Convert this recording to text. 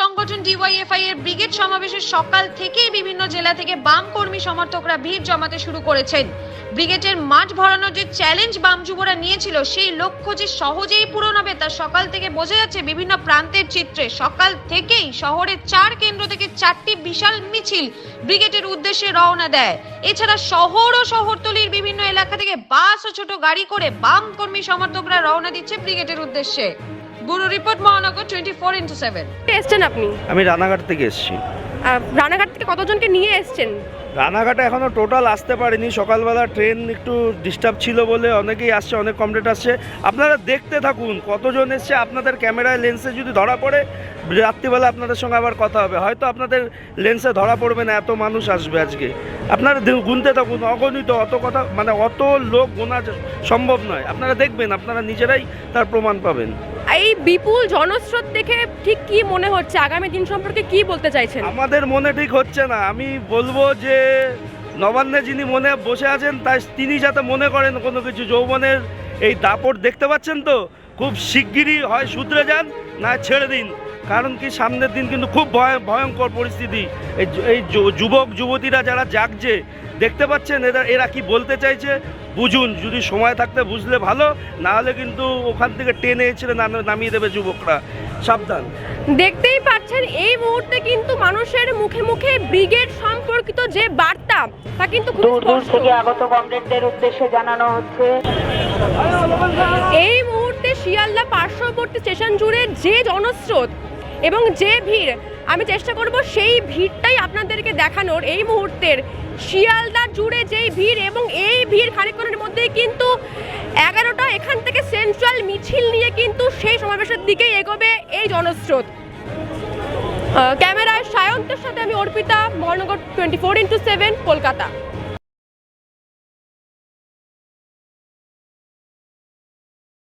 সংগঠন ডিওয়াইএফআই এর ব্রিগেড সমাবেশের সকাল থেকেই বিভিন্ন জেলা থেকে বাম কর্মী সমর্থকরা ভিড় জমাতে শুরু করেছেন। ব্রিগেডের মাঠ ভরানোর যে চ্যালেঞ্জ বাম যুবরা নিয়েছিল, সেই লক্ষ্য যে সহজেই পূরণ হবে তা সকাল থেকে বোঝা যাচ্ছে বিভিন্ন প্রান্তের চিত্রে। সকাল থেকেই শহরের চার কেন্দ্র থেকে চারটি বিশাল মিছিল ব্রিগেডের উদ্দেশ্যে রওনা দেয়। এছাড়া শহর ও শহরতলির বিভিন্ন এলাকা থেকে বাস ও ছোট গাড়ি করে বাম কর্মী সমর্থকরা রওনা দিচ্ছে ব্রিগেডের উদ্দেশ্যে। Bureau report Mahanagar twenty four into seven এসছেন আপনি? আমি রানাঘাট থেকে এসেছি। আহ, রানাঘাট থেকে কতজনকে নিয়ে এসছেন? রানাঘাটে এখনও টোটাল আসতে পারিনি। সকালবেলা ট্রেন একটু ডিস্টার্ব ছিল বলে অনেকেই আসছে অনেক কমপ্লেট আসছে। আপনারা দেখতে থাকুন কতজন এসছে আপনাদের ক্যামেরায় লেন্সে যদি ধরা পড়ে রাত্রিবেলা আপনাদের সঙ্গে আবার কথা হবে। হয়তো আপনাদের লেন্সে ধরা পড়বে না এত মানুষ আসবে আজকে। আপনারা দে- গুনতে থাকুন অগণিত অত কথা মানে অত লোক গোনা সম্ভব নয়। আপনারা দেখবেন আপনারা নিজেরাই তার প্রমাণ পাবেন। এই বিপুল জনস্রোত দেখে ঠিক কি মনে হচ্ছে? আগামী দিন সম্পর্কে কি বলতে চাইছেন? আমাদের মনে ঠিক হচ্ছে না। আমি বলব যে, নবান্নে যিনি মনে বসে আছেন, তাই তিনি যাতে মনে করেন কোনো কিছু। যৌবনের এই দাপট দেখতে পাচ্ছেন তো? খুব শিগগিরই হয়, শুধরে যান, না ছেড়ে দিন। কারণ কি সামনের দিন কিন্তু খুব ভয় ভয়ঙ্কর পরিস্থিতি। এই যু- যুবক যুবতীরা যারা জাগছে দেখতে পাচ্ছেন এরা এরা কি বলতে চাইছে? বুঝুন যদি সময় থাকতে বুঝলে ভালো না হলে কিন্তু ওখান থেকে টেনে এসে নামিয়ে দেবে যুবকরা। সাবধান। দেখতেই পাচ্ছেন এই মুহূর্তে কিন্তু মানুষের মুখে মুখে ব্রিগেড সম্পর্কিত যে বার্তা তা কিন্তু খুব দূর দূর স্পষ্ট। থেকে আগত কমরেডদের উদ্দেশ্যে জানানো হচ্ছে। এই মুহূর্তে শিয়ালদা পার্শ্ববর্তী স্টেশন জুড়ে যে জনস্রোত এবং যে ভিড়, আমি চেষ্টা করব সেই ভিড়টাই আপনাদেরকে দেখানোর। এই মুহূর্তের শিয়ালদা জুড়ে যেই ভিড় এবং এই ভিড় খানিকক্ষণের মধ্যেই কিন্তু এগারোটা এখান থেকে সেন্ট্রাল মিছিল নিয়ে কিন্তু সেই সমাবেশের দিকেই এগোবে এই জনস্রোত। ক্যামেরায় সায়ন্তের সাথে আমি Arpita Mahanagar twenty four into seven Kolkata.